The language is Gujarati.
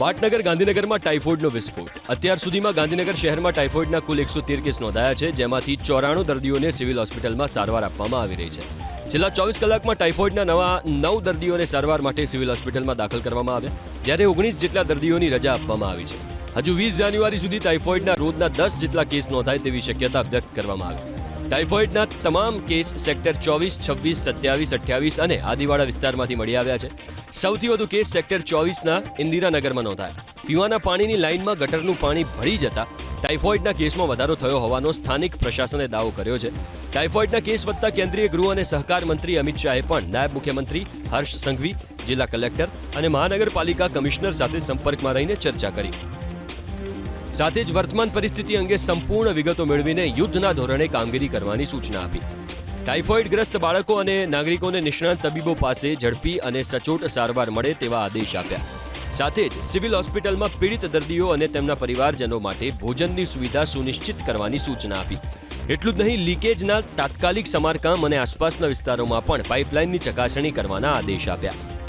પાટનગર ગાંધીનગરમાં ટાઇફોઇડનો વિસ્ફોટ. અત્યાર સુધીમાં ગાંધીનગર શહેરમાં ટાઇફોઇડના કુલ એકસો તેર કેસ નોંધાયા છે, જેમાંથી ચોરાણું દર્દીઓને સિવિલ હોસ્પિટલમાં સારવાર આપવામાં આવી રહી છે. છેલ્લા ચોવીસ કલાકમાં ટાઇફોઇડના નવા નવ દર્દીઓને સારવાર માટે સિવિલ હોસ્પિટલમાં દાખલ કરવામાં આવ્યા, જ્યારે ઓગણીસ જેટલા દર્દીઓની રજા આપવામાં આવી છે. હજુ વીસ જાન્યુઆરી સુધી ટાઇફોઇડના રોજના દસ જેટલા કેસ નોંધાય તેવી શક્યતા વ્યક્ત કરવામાં આવી. ટાઇફોઇડના તમામ કેસ સેક્ટર ચોવીસ, છવ્વીસ, સત્યાવીસ, અઠ્યાવીસ અને આદિવાડા વિસ્તારમાંથી મળી આવ્યા છે. સૌથી વધુ કેસ સેક્ટર ચોવીસના ઇન્દિરાનગરમાં નોંધાયા. પીવાના પાણીની લાઇનમાં ગટરનું પાણી ભળી જતા ટાઇફોઇડના કેસમાં વધારો થયો હોવાનો સ્થાનિક પ્રશાસને દાવો કર્યો છે. ટાઇફોઇડના કેસ વધતા કેન્દ્રીય ગૃહ અને સહકાર મંત્રી અમિત શાહે પણ નાયબ મુખ્યમંત્રી હર્ષ સંઘવી, જિલ્લા કલેક્ટર અને મહાનગરપાલિકા કમિશનર સાથે સંપર્કમાં રહીને ચર્ચા કરી. સાથે જ વર્તમાન પરિસ્થિતિ અંગે સંપૂર્ણ વિગતો મેળવીને યુદ્ધના ધોરણે કામગીરી કરવાની સૂચના આપી. ટાઇફોઇડગ્રસ્ત બાળકો અને નાગરિકોને નિષ્ણાંત તબીબો પાસે ઝડપી અને સચોટ સારવાર મળે તેવા આદેશ આપ્યા. સાથે જ સિવિલ હોસ્પિટલમાં પીડિત દર્દીઓ અને તેમના પરિવારજનો માટે ભોજનની સુવિધા સુનિશ્ચિત કરવાની સૂચના આપી. એટલું જ નહીં, લીકેજના તાત્કાલિક સમારકામ અને આસપાસના વિસ્તારોમાં પણ પાઇપલાઇનની ચકાસણી કરવાના આદેશ આપ્યા.